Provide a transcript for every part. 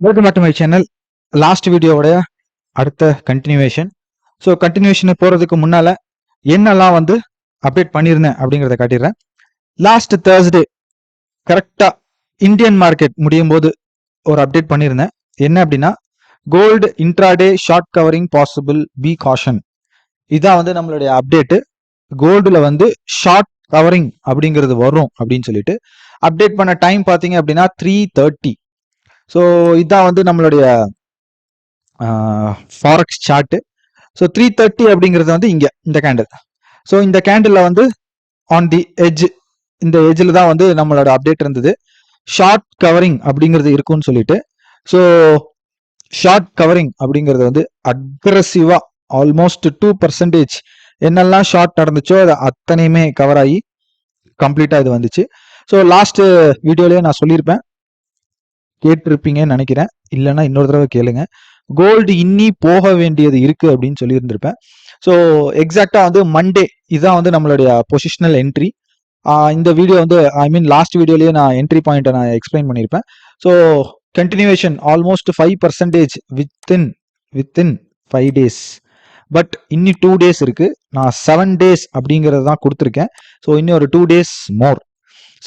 Welcome back to my channel last வீடியோவோடைய அடுத்த continuation so continuation போகிறதுக்கு முன்னால் என்னெல்லாம் வந்து அப்டேட் பண்ணியிருந்தேன் அப்படிங்கிறத காட்டிடுறேன். லாஸ்ட் தேர்ஸ்டே கரெக்டாக இந்தியன் மார்க்கெட் முடியும் போது ஒரு அப்டேட் பண்ணியிருந்தேன் என்ன அப்படின்னா gold intraday short covering possible be caution இதான் வந்து நம்மளுடைய அப்டேட்டு கோல்டில் வந்து ஷார்ட் கவரிங் அப்படிங்கிறது வரும் அப்படின்னு சொல்லிட்டு அப்டேட் பண்ண டைம் பார்த்தீங்க அப்படின்னா த்ரீ தேர்ட்டி ஸோ இதான் வந்து நம்மளுடைய forex chart so three thirty அப்படிங்கிறது வந்து இங்கே இந்த கேண்டில் ஸோ இந்த கேண்டிலில் வந்து ஆன் தி எஜ் இந்த எஜ்ஜில் தான் வந்து நம்மளோட அப்டேட் இருந்தது. ஷார்ட் கவரிங் அப்படிங்கிறது இருக்கும்னு சொல்லிட்டு. ஸோ ஷார்ட் கவரிங் அப்படிங்கிறது வந்து அக்ரஸிவாக ஆல்மோஸ்ட் டூ பர்சன்டேஜ் என்னெல்லாம் ஷார்ட் நடந்துச்சோ அது அத்தனையுமே கவர் ஆகி கம்ப்ளீட்டாக இது வந்துச்சு. ஸோ லாஸ்ட் வீடியோலேயே நான் சொல்லியிருப்பேன். கேட்டிருப்பீங்கன்னு நினைக்கிறேன். இல்லைன்னா இன்னொரு தடவை கேளுங்க. கோல்டு இன்னி போக வேண்டியது இருக்கு அப்படின்னு சொல்லியிருந்திருப்பேன். ஸோ எக்ஸாக்டா வந்து மண்டே இதுதான் வந்து நம்மளுடைய பொசிஷனல் என்ட்ரி இந்த வீடியோ வந்து ஐ மீன் லாஸ்ட் வீடியோலயே நான் என்ட்ரி பாயிண்ட்டை நான் எக்ஸ்பிளைன் பண்ணியிருப்பேன். So continuation almost five percentage within within five days but இன்னி டூ டேஸ் இருக்கு. நான் செவன் டேஸ் அப்படிங்கிறது தான் கொடுத்துருக்கேன். ஸோ இன்னும் ஒரு டூ டேஸ் மோர்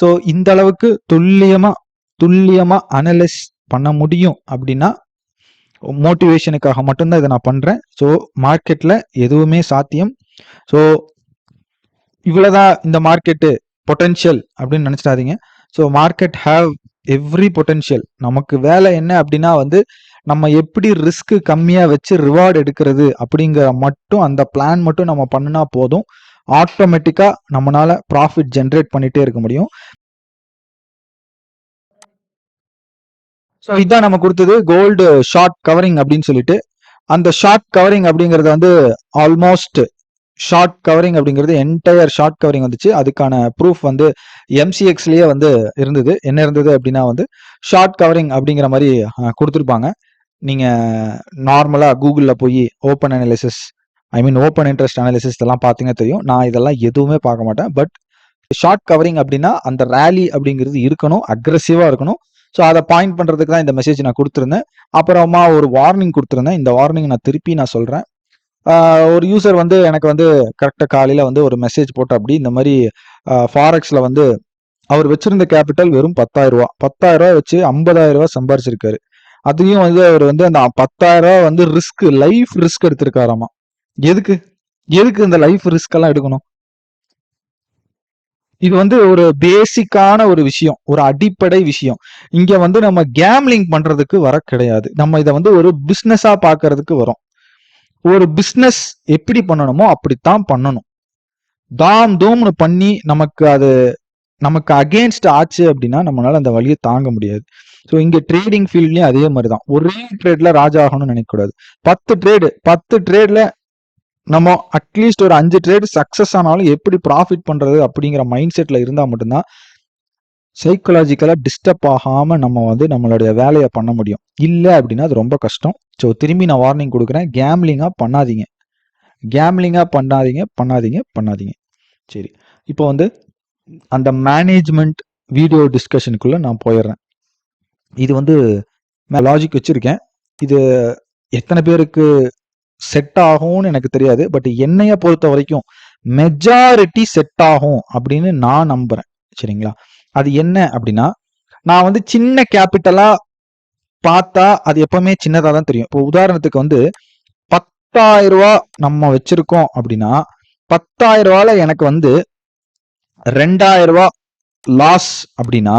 ஸோ இந்த அளவுக்கு துல்லியமா துல்லியமாக அனலைஸ் பண்ண முடியும் அப்படின்னா மோட்டிவேஷனுக்காக மட்டும்தான் இதை நான் பண்ணுறேன் ஸோ மார்க்கெட்டில் எதுவுமே சாத்தியம். ஸோ இவ்வளோதான் இந்த மார்க்கெட்டு பொட்டென்ஷியல் அப்படின்னு நினச்சிடாதீங்க. So market have every potential நமக்கு வேலை என்ன அப்படின்னா வந்து நம்ம எப்படி ரிஸ்க் கம்மியாக வச்சு ரிவார்டு எடுக்கிறது அப்படிங்கிற மட்டும் அந்த பிளான் மட்டும் நம்ம பண்ணினா போதும். ஆட்டோமேட்டிக்காக நம்மளால ப்ராஃபிட் ஜென்ரேட் பண்ணிகிட்டே இருக்க முடியும். ஸோ இதுதான் நம்ம கொடுத்தது கோல்டு ஷார்ட் கவரிங் அப்படின்னு சொல்லிட்டு. அந்த ஷார்ட் கவரிங் அப்படிங்கிறது வந்து ஆல்மோஸ்ட் ஷார்ட் கவரிங் அப்படிங்கிறது என்டையர் ஷார்ட் கவரிங் வந்துச்சு. அதுக்கான ப்ரூஃப் வந்து எம்சிஎக்ஸ்லயே வந்து இருந்தது. என்ன இருந்தது அப்படின்னா வந்து ஷார்ட் கவரிங் அப்படிங்கிற மாதிரி கொடுத்துருப்பாங்க. நீங்கள் நீங்க நார்மலா போய் open analysis I mean open interest analysis இதெல்லாம் பார்த்தீங்கன்னா தெரியும். நான் இதெல்லாம் எதுவுமே பார்க்க மாட்டேன். பட் ஷார்ட் கவரிங் அப்படின்னா அந்த ரேலி அப்படிங்கிறது இருக்கணும். அக்ரெசிவா இருக்கணும். ஸோ அதை பாயிண்ட் பண்ணுறதுக்கு தான் இந்த மெசேஜ் நான் கொடுத்துருந்தேன். அப்புறமா ஒரு வார்னிங் கொடுத்துருந்தேன். இந்த வார்னிங் நான் திருப்பி நான் சொல்கிறேன் ஒரு யூசர் வந்து எனக்கு வந்து கரெக்டாக காலையில் வந்து ஒரு மெசேஜ் போட்டு அப்படி இந்த மாதிரி ஃபாரெக்ஸில் வந்து அவர் வச்சிருந்த கேபிட்டல் வெறும் பத்தாயிரம் ரூபா பத்தாயிரம் ரூபா வச்சு ஐம்பதாயிரம் ரூபா சம்பாரிச்சிருக்காரு. அதையும் வந்து அவர் வந்து அந்த பத்தாயிரம் ரூபா வந்து ரிஸ்க் லைஃப் ரிஸ்க் எடுத்திருக்காராமா. எதுக்கு? எதுக்கு இந்த லைஃப் ரிஸ்க் எல்லாம் எடுக்கணும்? இது வந்து ஒரு பேசிக்கான ஒரு விஷயம் ஒரு அடிப்படை விஷயம். இங்க வந்து நம்ம கேம்லிங் பண்றதுக்கு வர கிடையாது. நம்ம இதை வந்து ஒரு பிஸ்னஸா பாக்குறதுக்கு வரும். ஒரு பிஸ்னஸ் எப்படி பண்ணணுமோ அப்படித்தான் பண்ணணும். தாம் தூம்னு பண்ணி நமக்கு அது நமக்கு அகேன்ஸ்ட் ஆச்சு அப்படின்னா நம்மளால அந்த வழியை தாங்க முடியாது. ஸோ இங்க ட்ரேடிங் ஃபீல்ட்லயும் அதே மாதிரி தான் ஒரே ட்ரேட்ல ராஜா ஆகணும்னு நினைக்கக்கூடாது. பத்து ட்ரேடு பத்து ட்ரேட்ல நம்ம அட்லீஸ்ட் ஒரு அஞ்சு ட்ரேட் சக்ஸஸ் ஆனாலும் எப்படி ப்ராஃபிட் பண்ணுறது அப்படிங்கிற மைண்ட் செட்டில் இருந்தால் மட்டும்தான் சைக்கலாஜிக்கலாக டிஸ்டர்ப் ஆகாமல் நம்ம வந்து நம்மளுடைய வேலையை பண்ண முடியும். இல்லை அப்படின்னா அது ரொம்ப கஷ்டம். ஸோ திரும்பி நான் வார்னிங் கொடுக்குறேன். கேம்லிங்காக பண்ணாதீங்க. கேம்லிங்காக பண்ணாதீங்க பண்ணாதீங்க பண்ணாதீங்க. சரி. இப்போ வந்து அந்த மேனேஜ்மெண்ட் வீடியோ டிஸ்கஷனுக்குள்ளே நான் போயிடுறேன். இது வந்து நான் லாஜிக் வச்சுருக்கேன். இது எத்தனை பேருக்கு செட் ஆகும்னு எனக்கு தெரியாது பட் என்னைய பொறுத்த வரைக்கும் மெஜாரிட்டி செட் ஆகும் அப்படின்னு நான் நம்புறேன். சரிங்களா? அது என்ன அப்படின்னா நான் வந்து சின்ன கேபிட்டலா பார்த்தா அது எப்பவுமே சின்னதா தான் தெரியும். இப்போ உதாரணத்துக்கு வந்து பத்தாயிரம் ரூபா நம்ம வச்சிருக்கோம் அப்படின்னா பத்தாயிரம் ரூபால எனக்கு வந்து ரெண்டாயிரம் ரூபா லாஸ் அப்படின்னா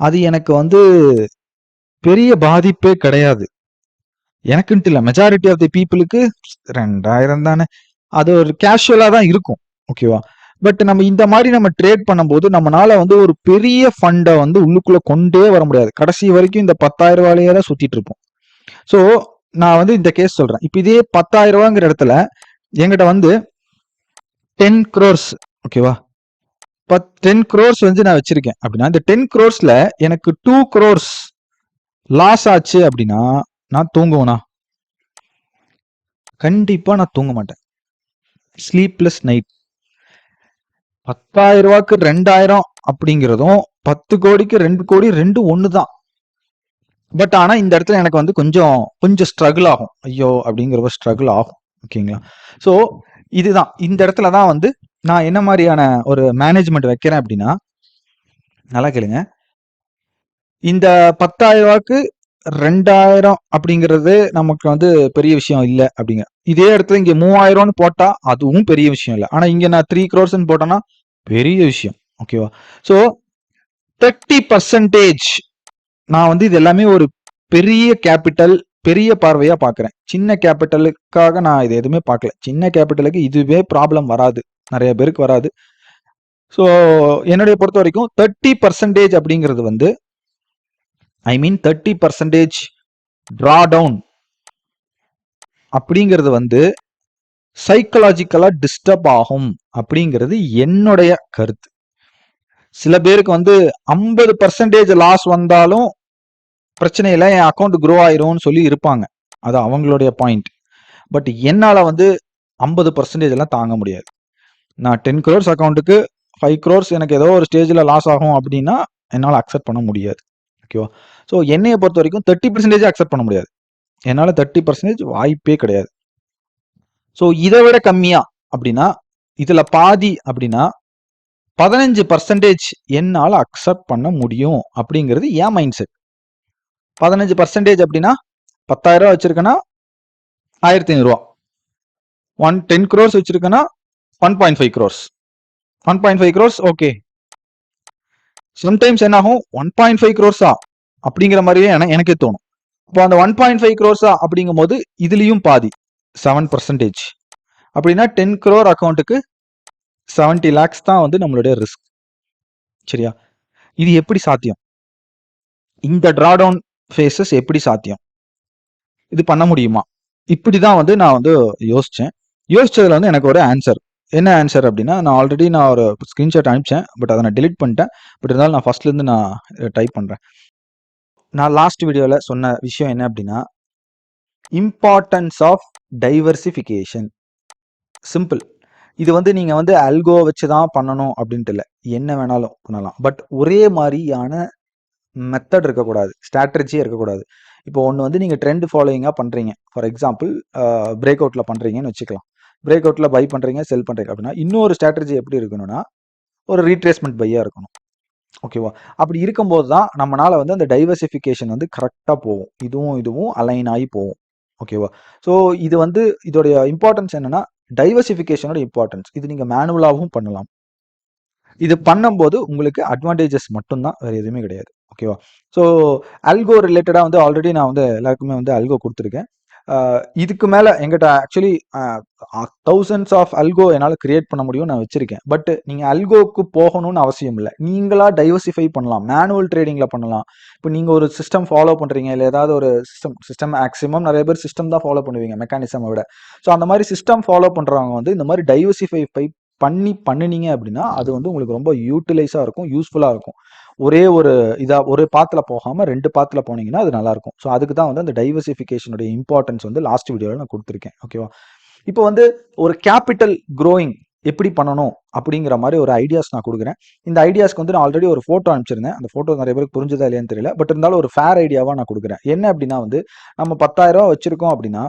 அது எனக்கு வந்து பெரிய பாதிப்பே கிடையாது. எனக்குன்ட்டு இல்லை. மெஜாரிட்டி ஆஃப் தி பீப்புளுக்கு ரெண்டாயிரம் தானே. அது ஒரு கேஷுவலாக தான் இருக்கும். ஓகேவா பட் நம்ம இந்த மாதிரி நம்ம ட்ரேட் பண்ணும்போது நம்மளால வந்து ஒரு பெரிய ஃபண்டை வந்து உள்ளுக்குள்ள கொண்டே வர முடியாது. கடைசி வரைக்கும் இந்த பத்தாயிரம் ரூபாயிலேயே தான் சுத்திட்டு இருப்போம். ஸோ நான் வந்து இந்த கேஸ் சொல்றேன். இப்போ இதே பத்தாயிரம் ரூபாங்கிற இடத்துல எங்கிட்ட வந்து டென் க்ரோர்ஸ் ஓகேவா பத் டென் க்ரோர்ஸ் வந்து நான் வச்சிருக்கேன். அப்படின்னா இந்த டென் க்ரோர்ஸ்ல எனக்கு டூ க்ரோர்ஸ் லாஸ் ஆச்சு அப்படின்னா நான் தூங்குவேனா? கண்டிப்பா நான் தூங்க மாட்டேன். ஸ்லீப்லெஸ் நைட் பத்தாயிரம் ரூபாய்க்கு ரெண்டாயிரம் அப்படிங்கிறதும் பத்து கோடிக்கு ரெண்டு கோடி ரெண்டு ஒன்று தான் பட் ஆனால் இந்த இடத்துல எனக்கு வந்து கொஞ்சம் கொஞ்சம் ஸ்ட்ரகிள் ஆகும். ஐயோ அப்படிங்கிற ஒரு ஸ்ட்ரகிள் ஆகும் ஓகேங்களா ஸோ இதுதான். இந்த இடத்துல தான் வந்து நான் என்ன மாதிரியான ஒரு மேனேஜ்மெண்ட் வைக்கிறேன் அப்படின்னா நல்லா கேளுங்க. இந்த பத்தாயிரம் ரூபாய்க்கு ரெண்டாயிரம் அப்படிங்கிறது நமக்கு வந்து பெரிய விஷயம் இல்லை அப்படிங்க. இதே இடத்துல இங்க மூவாயிரம்னு போட்டா அதுவும் பெரிய விஷயம் இல்லை. ஆனா இங்க நான் த்ரீ க்ரோர்ஸ்னு போட்டேன்னா பெரிய விஷயம். ஓகேவா ஸோ தேர்ட்டி பர்சன்டேஜ் நான் வந்து இது எல்லாமே ஒரு பெரிய கேபிட்டல் பெரிய பார்வையா பார்க்குறேன் சின்ன கேபிட்டலுக்காக நான் இது எதுவுமே பார்க்கல சின்ன கேபிட்டலுக்கு இதுவே ப்ராப்ளம் வராது. நிறைய பேருக்கு வராது. ஸோ என்னுடைய பொறுத்த வரைக்கும் தேர்ட்டி பர்சன்டேஜ் அப்படிங்கிறது வந்து I mean thirty percentage draw down அப்படிங்கிறது வந்து சைக்கலாஜிக்கலாக டிஸ்டர்ப் ஆகும் அப்படிங்கிறது என்னுடைய கருத்து. சில பேருக்கு வந்து ஐம்பது பர்சன்டேஜ் லாஸ் வந்தாலும் பிரச்சனையில் என் அக்கௌண்ட் குரோ ஆயிரும்னு சொல்லி இருப்பாங்க. அது அவங்களுடைய பாயிண்ட் பட் என்னால் வந்து ஐம்பது பர்சன்டேஜ் எல்லாம் தாங்க முடியாது. நான் டென் க்ரோர்ஸ் அக்கௌண்ட்டுக்கு ஃபைவ் க்ரோர்ஸ் எனக்கு ஏதோ ஒரு ஸ்டேஜில் லாஸ் ஆகும் அப்படின்னா என்னால் அக்செப்ட் பண்ண முடியாது. ஓகேவா ஸோ என்னைய பொறுத்த வரைக்கும் தேர்ட்டி பர்சன்டேஜ் அக்செப்ட் பண்ண முடியாது. என்னால் தேர்ட்டி பர்சன்டேஜ் வாய்ப்பே கிடையாது. ஸோ இதை விட கம்மியா அப்படின்னா இதில் பாதி அப்படின்னா பதினஞ்சு பர்சன்டேஜ் என்னால் அக்செப்ட் பண்ண முடியும் அப்படிங்கிறது ஏன் மைண்ட் செட் பதினஞ்சு பர்சன்டேஜ் அப்படின்னா பத்தாயிரம் ரூபா வச்சிருக்கேன்னா ஆயிரத்தி ஐநூறுரூவா one ten crores வச்சிருக்கேன்னா one point five crores one point five crores okay sometimes என்ன ஆகும் ஒன் பாயிண்ட் ஃபைவ் க்ரோர்ஸா அப்படிங்கிற மாதிரியே எனக்கே தோணும். இப்போ அந்த ஒன் பாயிண்ட் ஃபைவ் க்ரோர்ஸா அப்படிங்கும் போது இதுலேயும் பாதி. செவன் பர்சன்டேஜ் அப்படின்னா டென் க்ரோர் அக்கௌண்ட்டுக்கு செவன்டி லேக்ஸ் தான் வந்து நம்மளுடைய ரிஸ்க் சரியா? இது எப்படி சாத்தியம்? இந்த ட்ராடவுன் ஃபேஸஸ் எப்படி சாத்தியம்? இது பண்ண முடியுமா? இப்படி தான் வந்து நான் வந்து யோசித்தேன் யோசிச்சதுல வந்து எனக்கு ஒரு ஆன்சர் என்ன ஆன்சர் அப்படின்னா நான் ஆல்ரெடி நான் ஒரு ஸ்க்ரீன்ஷாட் அனுப்பிச்சேன் பட் அதை நான் டிலீட் பண்ணிட்டேன். பட் இருந்தாலும் நான் ஃபஸ்ட்லேருந்து நான் டைப் பண்ணுறேன் நான் லாஸ்ட் வீடியோவில் சொன்ன விஷயம் என்ன அப்படின்னா இம்பார்ட்டன்ஸ் ஆஃப் டைவர்சிஃபிகேஷன் சிம்பிள் இது வந்து நீங்கள் வந்து அல்கோ வச்சு தான் பண்ணணும் அப்படின்ட்டு இல்லை. என்ன வேணாலும் பண்ணலாம். பட் ஒரே மாதிரியான மெத்தட் இருக்கக்கூடாது. ஸ்ட்ராட்டஜியே இருக்கக்கூடாது. இப்போ ஒன்று வந்து நீங்கள் ட்ரெண்ட் ஃபாலோயிங்காக பண்ணுறீங்க ஃபார் எக்ஸாம்பிள் பிரேக் அவுட்டில் பண்ணுறீங்கன்னு வச்சுக்கலாம். பிரேக் அவுட்டில் பை பண்ணுறீங்க செல் பண்ணுறீங்க அப்படின்னா இன்னொரு ஸ்ட்ராட்டஜி எப்படி இருக்கணும்னா ஒரு ரீட்ரேஸ்மெண்ட் பையாக இருக்கணும். ஓகேவா அப்படி இருக்கும்போது தான் நம்மளால வந்து அந்த டைவர்சிஃபிகேஷன் வந்து கரெக்டாக போகும். இதுவும் இதுவும் அலைன் ஆகி போகும். ஓகேவா ஸோ இது வந்து இதோடைய இம்பார்ட்டன்ஸ் என்னன்னா டைவர்சிஃபிகேஷனோட இம்பார்ட்டன்ஸ் இது நீங்கள் மேனுவலாகவும் பண்ணலாம். இது பண்ணும்போது உங்களுக்கு அட்வான்டேஜஸ் மட்டும்தான் வேறு எதுவுமே கிடையாது. ஓகேவா ஸோ அல்கோ ரிலேட்டடாக வந்து ஆல்ரெடி நான் வந்து எல்லாருக்குமே வந்து அல்கோ கொடுத்துருக்கேன். இதுக்கு மேலே எங்கிட்ட ஆக்சுவலி தௌசண்ட்ஸ் ஆஃப் அல்கோ என்னால் கிரியேட் பண்ண முடியும் நான் வச்சிருக்கேன். பட் நீங்கள் அல்கோக்கு போகணும்னு அவசியம் இல்லை. நீங்களா டைவர்சிஃபை பண்ணலாம். மேனுவல் ட்ரேடிங்கில் பண்ணலாம். இப்போ நீங்கள் ஒரு சிஸ்டம் ஃபாலோ பண்ணுறீங்க இல்லை ஏதாவது ஒரு சிஸ்டம் சிஸ்டம் மேக்ஸிமம் நிறைய பேர் சிஸ்டம் தான் ஃபாலோ பண்ணுவீங்க மெக்கானிசமை விட. ஸோ அந்த மாதிரி சிஸ்டம் ஃபாலோ பண்ணுறவங்க வந்து இந்த மாதிரி டைவர்சிஃபை பண்ணி பண்ணினீங்க அப்படின்னா அது வந்து உங்களுக்கு ரொம்ப யூட்டிலைஸாக இருக்கும் யூஸ்ஃபுல்லாக இருக்கும். ஒரே ஒரு இதாக ஒரு பாத்தில் போகாமல் ரெண்டு பாத்தில் போனீங்கன்னா அது நல்லாயிருக்கும். ஸோ அதுக்கு தான் வந்து அந்த டைவர்சிஃபிகேஷனுடைய இம்பார்ட்டன்ஸ் வந்து லாஸ்ட் வீடியோவில் நான் கொடுத்துருக்கேன். ஓகேவா இப்போ வந்து ஒரு கேபிட்டல் க்ரோயிங் எப்படி பண்ணணும் அப்படிங்கிற மாதிரி ஒரு ஐடியாஸ் நான் கொடுக்குறேன். இந்த ஐடியாஸ்க்கு வந்து நான் ஆல்ரெடி ஒரு ஃபோட்டோ அனுப்பிச்சிருந்தேன். அந்த ஃபோட்டோ நிறைய பேருக்கு புரிஞ்சதா இல்லையான்னு தெரியல. பட் இருந்தாலும் ஒரு ஃபேர் ஐடியாவாக நான் கொடுக்குறேன். என்ன அப்படின்னா வந்து நம்ம பத்தாயிரம் ரூபா வச்சிருக்கோம் அப்படின்னா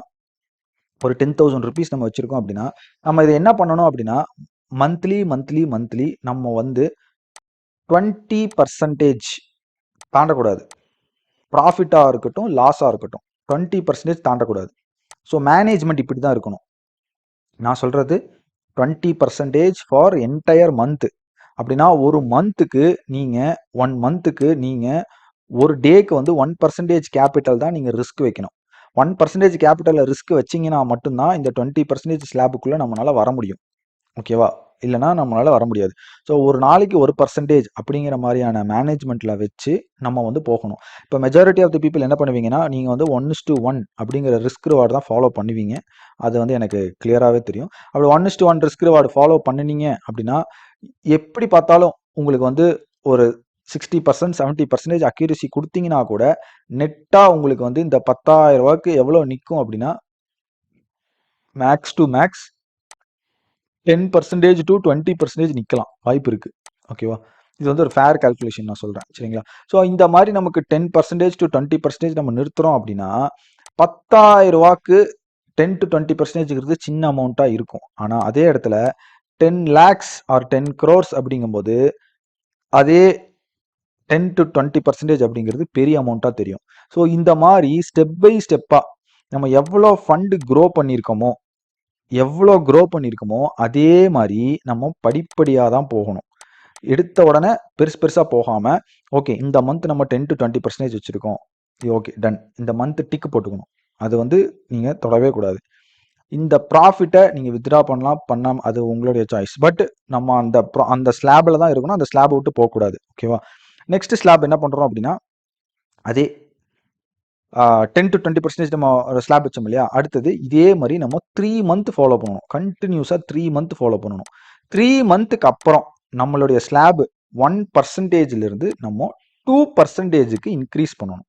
ஒரு டென் தௌசண்ட் ருபீஸ் நம்ம வச்சிருக்கோம் அப்படின்னா நம்ம இதை என்ன பண்ணணும் அப்படின்னா மந்த்லி மந்த்லி மந்த்லி நம்ம வந்து டுவெண்ட்டி பர்சன்டேஜ் தாண்டக்கூடாது. ப்ராஃபிட்டாக இருக்கட்டும் லாஸாக இருக்கட்டும் டுவெண்ட்டி பர்சன்டேஜ் தாண்டக்கூடாது. ஸோ மேனேஜ்மெண்ட் இப்படி தான் இருக்கணும். நான் சொல்கிறது twenty percentage for entire month அப்படின்னா ஒரு மந்த்துக்கு நீங்கள் ஒன் மந்த்துக்கு நீங்கள் ஒரு டேக்கு வந்து ஒன் பர்சன்டேஜ் கேபிட்டல் தான் நீங்கள் ரிஸ்க் வைக்கணும். ஒன் பர்சன்டேஜ் கேபிட்டலில் ரிஸ்க் வச்சிங்கன்னா மட்டும்தான் இந்த டுவெண்ட்டி பர்சன்டேஜ் ஸ்லாபுக்குள்ளே நம்மளால் வர முடியும். ஓகேவா இல்லைனா நம்மளால் வர முடியாது. ஸோ ஒரு நாளைக்கு ஒரு பர்சன்டேஜ் அப்படிங்கிற மாதிரியான மேனேஜ்மெண்ட்டில் வச்சு நம்ம வந்து போகணும். இப்போ மெஜாரிட்டி ஆஃப் தி பீப்புள் என்ன பண்ணுவீங்கன்னா நீங்கள் வந்து ஒன் டு ஒன் அப்படிங்கிற ரிஸ்க் ரிவார்டு தான் ஃபாலோ பண்ணுவீங்க. அது வந்து எனக்கு கிளியராகவே தெரியும். அப்படி one to one risk reward follow பண்ணினீங்க அப்படின்னா எப்படி பார்த்தாலும் உங்களுக்கு வந்து ஒரு sixty percent seventy percentage accuracy கொடுத்தீங்கன்னா கூட நெட்டாக உங்களுக்கு வந்து இந்த பத்தாயிரம் ரூபாய்க்கு எவ்வளோ நிற்கும் அப்படின்னா max to max ten percentage to twenty percentage நிற்கலாம் வாய்ப்பு இருக்கு. ஓகேவா இது வந்து ஒரு ஃபேர் கால்குலேஷன் நான் சொல்கிறேன் சரிங்களா? ஸோ இந்த மாதிரி நமக்கு ten percentage to twenty percentage நம்ம நிறுத்துறோம் அப்படின்னா பத்தாயிரம் ரூபாக்கு டென் டு டுவெண்ட்டி பர்சன்டேஜ்ங்கிறது சின்ன அமௌண்ட்டாக இருக்கும். ஆனால் அதே இடத்துல ten lakhs or ten crores அப்படிங்கும்போது அதே டென் டு டுவெண்ட்டி பர்சன்டேஜ் அப்படிங்கிறது பெரிய அமௌண்ட்டாக தெரியும். ஸோ இந்த மாதிரி ஸ்டெப் பை ஸ்டெப்பாக நம்ம எவ்வளோ ஃபண்டு க்ரோ பண்ணியிருக்கோமோ எவ்வளோ க்ரோ பண்ணியிருக்கோமோ அதே மாதிரி நம்ம படிப்படியாக தான் போகணும். எடுத்த உடனே பெருசு பெருசாக போகாமல் ஓகே இந்த மந்த் நம்ம டென் டு டுவெண்ட்டி பர்சன்டேஜ் வச்சுருக்கோம். ஓகே டன் இந்த மந்த் டிக்கு போட்டுக்கணும். அது வந்து நீங்கள் தொடவே கூடாது. இந்த ப்ராஃபிட்டை நீங்கள் வித்ட்ரா பண்ணலாம் பண்ணாம அது உங்களுடைய சாய்ஸ் பட் நம்ம அந்த ப்ரா அந்த ஸ்லாபில் தான் இருக்கணும். அந்த ஸ்லாபை விட்டு போகக்கூடாது. ஓகேவா நெக்ஸ்ட் ஸ்லாப் என்ன பண்ணுறோம் அப்படின்னா அதே டென் டு டுவெண்ட்டி பர்சன்டேஜ் நம்ம ஸ்லாப் வச்சோம் இல்லையா? அடுத்தது இதே மாதிரி நம்ம த்ரீ மந்த் ஃபாலோ பண்ணணும். கண்டினியூஸாக த்ரீ மந்த் ஃபாலோ பண்ணணும். த்ரீ மந்த்துக்கு அப்புறம் நம்மளுடைய ஸ்லாப் ஒன் பர்சன்டேஜ்லேருந்து நம்ம டூ பர்சன்டேஜுக்கு இன்க்ரீஸ் பண்ணணும்.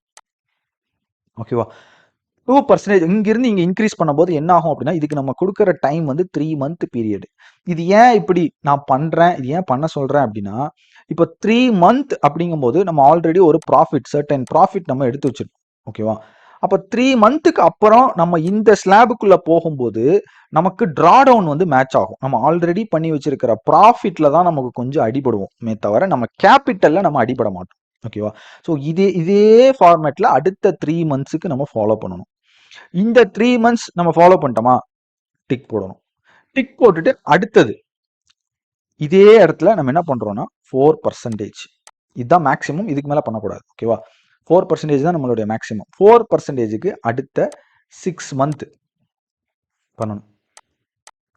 ஓகேவா டூ பர்சன்டேஜ் இங்கிருந்து இங்கே இன்க்ரீஸ் பண்ணும்போது என்ன ஆகும் அப்படின்னா இதுக்கு நம்ம கொடுக்குற டைம் வந்து த்ரீ மந்த் பீரியட் இது ஏன் இப்படி நான் பண்ணுறேன் இது ஏன் பண்ண சொல்கிறேன் அப்படின்னா இப்போ த்ரீ மந்த் அப்படிங்கும்போது நம்ம ஆல்ரெடி ஒரு ப்ராஃபிட் சர்டன் ப்ராஃபிட் நம்ம எடுத்து வச்சிருக்கோம். ஓகேவா அப்போ த்ரீ மந்த்துக்கு அப்புறம் நம்ம இந்த ஸ்லாபுக்குள்ள போகும்போது நமக்கு ட்ரா டவுன் வந்து மேட்ச் ஆகும். நம்ம ஆல்ரெடி பண்ணி வச்சிருக்கிற ப்ராஃபிட்ல தான் நமக்கு கொஞ்சம் அடிபடுவோம். மே தவிர நம்ம கேபிட்டல்ல நம்ம அடிபட மாட்டோம். ஓகேவா ஸோ இதே இதே ஃபார்மேட்ல அடுத்த த்ரீ மந்த்ஸுக்கு நம்ம ஃபாலோ பண்ணணும். இந்த த்ரீ மந்த்ஸ் நம்ம ஃபாலோ பண்ணிட்டோமா? டிக் போடணும். டிக் போட்டுட்டு அடுத்தது இதே இடத்துல நம்ம என்ன பண்றோம்னா ஃபோர் பர்சன்டேஜ் இதுதான் மேக்ஸிமம் இதுக்கு மேல பண்ணக்கூடாது. ஓகேவா ஃபோர் பர்சன்டேஜ் தான் நம்மளுடைய மேக்ஸிமம் ஃபோர் பர்சன்டேஜுக்கு அடுத்த சிக்ஸ் மந்த் பண்ணணும்.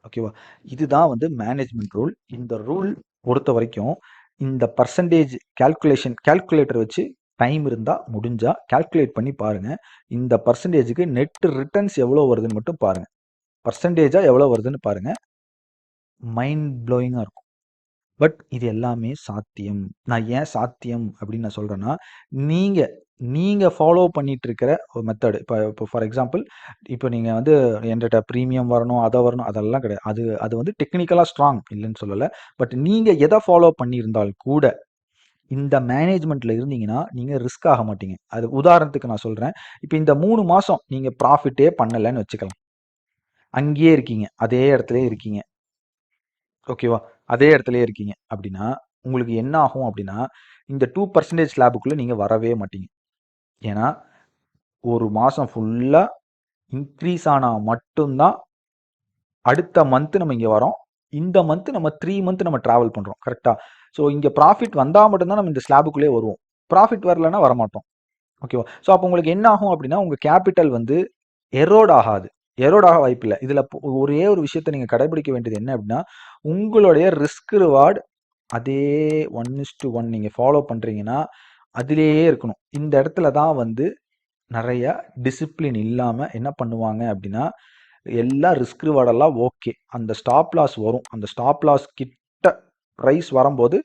ஓகேவா இதுதான் வந்து மேனேஜ்மெண்ட் ரூல் இந்த ரூல் பொறுத்த வரைக்கும் இந்த பர்சன்டேஜ் கால்குலேஷன் கால்குலேட்டர் வச்சு டைம் இருந்தால் முடிஞ்சால் கால்குலேட் பண்ணி பாருங்கள் இந்த பர்சன்டேஜுக்கு நெட் ரிட்டர்ன்ஸ் எவ்வளோ வருதுன்னு மட்டும் பாருங்கள் பர்சன்டேஜாக எவ்வளோ வருதுன்னு பாருங்கள் மைண்ட் ப்ளோயிங்காக இருக்கும். பட் இது எல்லாமே சாத்தியம். நான் ஏன் சாத்தியம் அப்படின்னு நான் சொல்கிறேன்னா நீங்கள் நீங்கள் ஃபாலோ பண்ணிட்டு இருக்கிற ஒரு மெத்தடு இப்போ இப்போ ஃபார் எக்ஸாம்பிள் இப்போ நீங்கள் வந்து என்கிட்ட ப்ரீமியம் வரணும் அதை வரணும் அதெல்லாம் கிடையாது. அது அது வந்து டெக்னிக்கலாக ஸ்ட்ராங் இல்லைன்னு சொல்லலை. பட் நீங்கள் எதை ஃபாலோ பண்ணியிருந்தால் கூட இந்த மேனேஜ்மெண்ட்டில் இருந்தீங்கன்னா நீங்கள் ரிஸ்க் ஆக மாட்டீங்க. அது உதாரணத்துக்கு நான் சொல்கிறேன் இப்போ இந்த மூணு மாதம் நீங்கள் ப்ராஃபிட்டே பண்ணலைன்னு வச்சுக்கலாம். அங்கேயே இருக்கீங்க. அதே இடத்துல இருக்கீங்க. ஓகேவா? அதே இடத்துலயே இருக்கீங்க. அப்படின்னா உங்களுக்கு என்ன ஆகும் அப்படின்னா இந்த டூ பர்சன்டேஜ் ஸ்லாபுக்குள்ள நீங்க வரவே மாட்டீங்க. ஏன்னா ஒரு மாசம் ஃபுல்லா இன்க்ரீஸ் ஆனா மட்டும்தான் அடுத்த மந்த் நம்ம இங்க வரோம் இந்த மந்த் நம்ம த்ரீ மந்த் நம்ம டிராவல் பண்றோம். கரெக்டா ஸோ இங்க ப்ராஃபிட் வந்தா மட்டும்தான் நம்ம இந்த ஸ்லாபுக்குள்ளே வருவோம். ப்ராஃபிட் வரலன்னா வரமாட்டோம். ஓகேவா ஸோ அப்போ உங்களுக்கு என்ன ஆகும் அப்படின்னா உங்க கேபிட்டல் வந்து எரோட் ஆகாது. எரோடாக ஆக வாய்ப்பில்லை. இதில் ஒரே ஒரு விஷயத்தை நீங்கள் கடைபிடிக்க வேண்டியது என்ன அப்படின்னா உங்களுடைய ரிஸ்க் ரிவார்டு அதே ஒன் இஸ் டு ஒன் நீங்கள் ஃபாலோ பண்ணுறீங்கன்னா அதிலேயே இருக்கணும். இந்த இடத்துல தான் வந்து நிறைய டிசிப்ளின் இல்லாமல் என்ன பண்ணுவாங்க அப்படின்னா எல்லா ரிஸ்க் ரிவார்டெல்லாம் ஓகே அந்த ஸ்டாப் லாஸ் வரும். அந்த ஸ்டாப் லாஸ் கிட்ட ப்ரைஸ் வரும்போது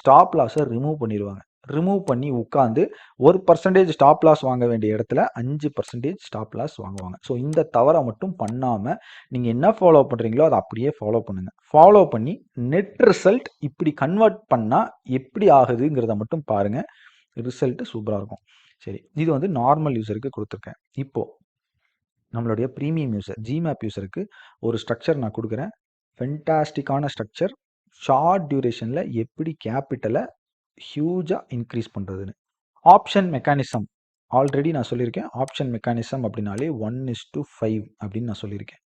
ஸ்டாப் லாஸை ரிமூவ் பண்ணிடுவாங்க ரிமூவ் பண்ணி உட்காந்து ஒரு பர்சன்டேஜ் ஸ்டாப் லாஸ் வாங்க வேண்டிய இடத்துல அஞ்சு பர்சன்டேஜ் ஸ்டாப் லாஸ் வாங்குவாங்க. ஸோ இந்த தவறை மட்டும் பண்ணாமல் நீங்கள் என்ன ஃபாலோ பண்ணுறீங்களோ அதை அப்படியே ஃபாலோ பண்ணுங்கள் ஃபாலோ பண்ணி நெட் ரிசல்ட் இப்படி கன்வெர்ட் பண்ணால் எப்படி ஆகுதுங்கிறத மட்டும் பாருங்க. ரிசல்ட்டு சூப்பராக இருக்கும். சரி இது வந்து நார்மல் யூசருக்கு கொடுத்துருக்கேன். இப்போது நம்மளுடைய ப்ரீமியம் யூசர் ஜிமேப் யூசருக்கு ஒரு ஸ்ட்ரக்சர் நான் கொடுக்குறேன். ஃபென்டாஸ்டிக்கான ஸ்ட்ரக்சர் ஷார்ட் டியூரேஷனில் எப்படி கேபிட்டலை ஹியூஜாக இன்க்ரீஸ் பண்ணுறதுன்னு ஆப்ஷன் மெக்கானிசம் ஆல்ரெடி நான் சொல்லியிருக்கேன். ஆப்ஷன் மெக்கானிசம் அப்படின்னாலே ஒன் இஸ் டு ஃபைவ் அப்படின்னு நான் சொல்லியிருக்கேன்.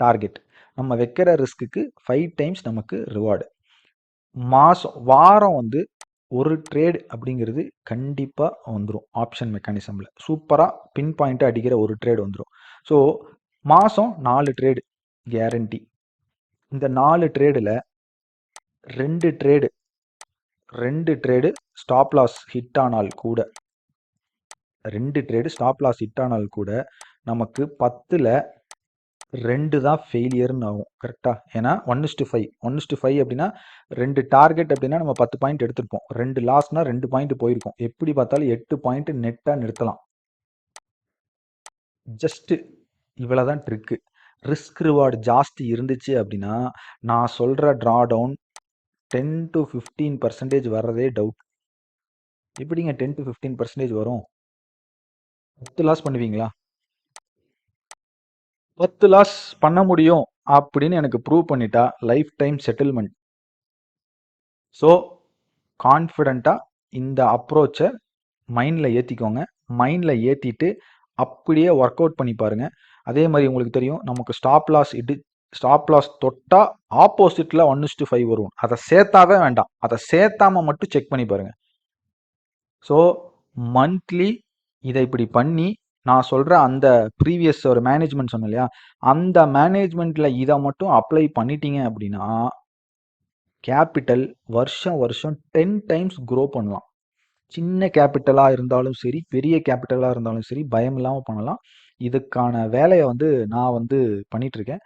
டார்கெட் நம்ம வைக்கிற ரிஸ்க்குக்கு ஃபைவ் டைம்ஸ் நமக்கு ரிவார்டு மாதம் வாரம் வந்து ஒரு ட்ரேடு அப்படிங்கிறது கண்டிப்பாக வந்துடும் ஆப்ஷன் மெக்கானிசமில் சூப்பராக பின் பாயிண்ட்டு அடிக்கிற ஒரு ட்ரேடு வந்துடும் ஸோ மாதம் நாலு ட்ரேடு கேரண்டி இந்த நாலு ட்ரேடில் ரெண்டு ட்ரேடு ரெண்டு ட்ரேடு ஸ்டாப் லாஸ் ஹிட் ஆனால் கூட. ரெண்டு ட்ரேடு ஸ்டாப் லாஸ் ஹிட் ஆனால் கூட நமக்கு பத்தில் ரெண்டு தான் ஃபெயிலியர்னு ஆகும். கரெக்டாக ஏன்னா one is to five one is to five அப்படின்னா ரெண்டு டார்கெட் அப்படின்னா நம்ம பத்து பாயிண்ட் எடுத்திருப்போம். ரெண்டு லாஸ்னா ரெண்டு பாயிண்ட் போயிருக்கோம். எப்படி பார்த்தாலும் எட்டு பாயிண்ட் நெட்டாக நிறுத்தலாம். இவ்வளோ இவ்வளோதான் ட்ரிக்கு ரிஸ்க் ரிவார்டு ஜாஸ்தி இருந்துச்சு அப்படின்னா நான் சொல்கிற draw down ten to fifteen percentage வர்றதே டவுட் எப்படிங்க டென் டு ஃபிஃப்டீன் பர்சன்டேஜ் வரும்? பத்து லாஸ் பண்ணுவீங்களா? பத்து லாஸ் பண்ண முடியும் அப்படின்னு எனக்கு ப்ரூவ் பண்ணிட்டா லைஃப் டைம் செட்டில்மெண்ட் ஸோ கான்ஃபிடண்ட்டாக இந்த அப்ரோச்சை மைண்டில் ஏற்றிக்கோங்க மைண்டில் ஏற்றிட்டு அப்படியே ஒர்க் அவுட் பண்ணி பாருங்கள் அதே மாதிரி உங்களுக்கு தெரியும் நமக்கு ஸ்டாப் லாஸ் இடி ஸ்டாப் லாஸ் தொட்டா ஆப்போசிட்ல ஒன் இஸ்டு ஃபைவ் வரும். அதை சேர்த்தாவே வேண்டாம். அதை சேர்த்தாம மட்டும் செக் பண்ணி பாருங்க. ஸோ மந்த்லி இதை இப்படி பண்ணி நான் சொல்ற அந்த ப்ரீவியஸ் ஒரு மேனேஜ்மெண்ட் சொன்னேன் இல்லையா? அந்த மேனேஜ்மெண்ட்ல இதை மட்டும் அப்ளை பண்ணிட்டீங்க அப்படின்னா கேபிட்டல் வருஷம் வருஷம் டென் டைம்ஸ் க்ரோ பண்ணலாம். சின்ன கேபிட்டலாக இருந்தாலும் சரி பெரிய கேபிட்டலாக இருந்தாலும் சரி பயம் இல்லாமல் பண்ணலாம். இதுக்கான வேலையை வந்து நான் வந்து பண்ணிட்டு இருக்கேன்.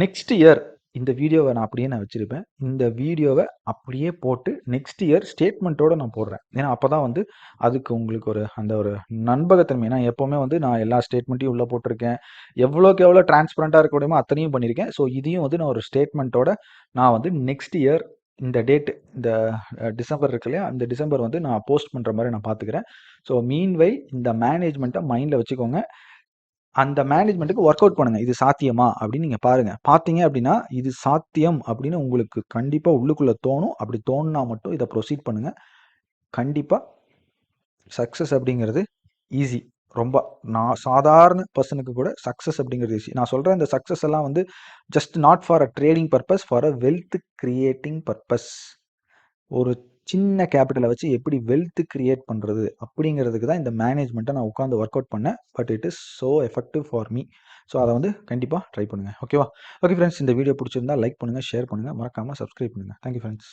நெக்ஸ்ட் இயர் இந்த வீடியோவை நான் அப்படியே நான் வச்சுருப்பேன். இந்த வீடியோவை அப்படியே போட்டு நெக்ஸ்ட் இயர் ஸ்டேட்மெண்ட்டோட நான் போடுறேன். ஏன்னா அப்போ தான் வந்து அதுக்கு உங்களுக்கு ஒரு அந்த ஒரு நண்பகத்தன்மை. ஏன்னா எப்போவுமே வந்து நான் எல்லா ஸ்டேட்மெண்ட்டையும் உள்ளே போட்டிருக்கேன். எவ்வளோக்கு எவ்வளோ டிரான்ஸ்பரண்ட்டாக இருக்க முடியுமோ அத்தனையும் பண்ணியிருக்கேன். ஸோ இதையும் வந்து நான் ஒரு ஸ்டேட்மெண்ட்டோட நான் வந்து நெக்ஸ்ட் இயர் இந்த டேட் இந்த டிசம்பர் இருக்கு இல்லையா? அந்த டிசம்பர் வந்து நான் போஸ்ட் பண்ணுற மாதிரி நான் பார்த்துக்கிறேன் ஸோ மீன்வை இந்த மேனேஜ்மெண்ட்டை மைண்டில் வச்சுக்கோங்க. அந்த மேனேஜ்மெண்ட்டுக்கு ஒர்க் அவுட் பண்ணுங்க. இது சாத்தியமா? அப்படின்னு நீங்க பாருங்க. பார்த்தீங்க அப்படின்னா இது சாத்தியம் அப்படின்னு உங்களுக்கு கண்டிப்பா உள்ளுக்குள்ள தோணும். அப்படி தோணுனா மட்டும் இதை ப்ரொசீட் பண்ணுங்க. கண்டிப்பா சக்சஸ் அப்படிங்கிறது ஈஸி ரொம்ப நான் சாதாரண பர்சனுக்கு கூட சக்ஸஸ் அப்படிங்கிறது ஈஸி நான் சொல்கிறேன் இந்த சக்ஸஸ் எல்லாம் வந்து just not for a trading purpose for a wealth creating purpose ஒரு சின்ன கேபிட்டலை வச்சு எப்படி வெல்த் கிரியேட் பண்ணுறது அப்படிங்கிறதுக்கு தான் இந்த மேனேஜ்மெண்ட்டை நான் உட்காந்து ஒர்க் அவுட் பண்ணேன். But it is so effective for me so அதை வந்து கண்டிப்பாக ட்ரை பண்ணுங்கள் ஓகேவா ஓகே ஃப்ரெண்ட்ஸ் இந்த வீடியோ பிடிச்சிருந்தா லைக் பண்ணுங்கள் ஷேர் பண்ணுங்கள் மறக்காமல் சப்ஸ்கிரைப் பண்ணுங்கள் தேங்க்யூ ஃப்ரெண்ட்ஸ்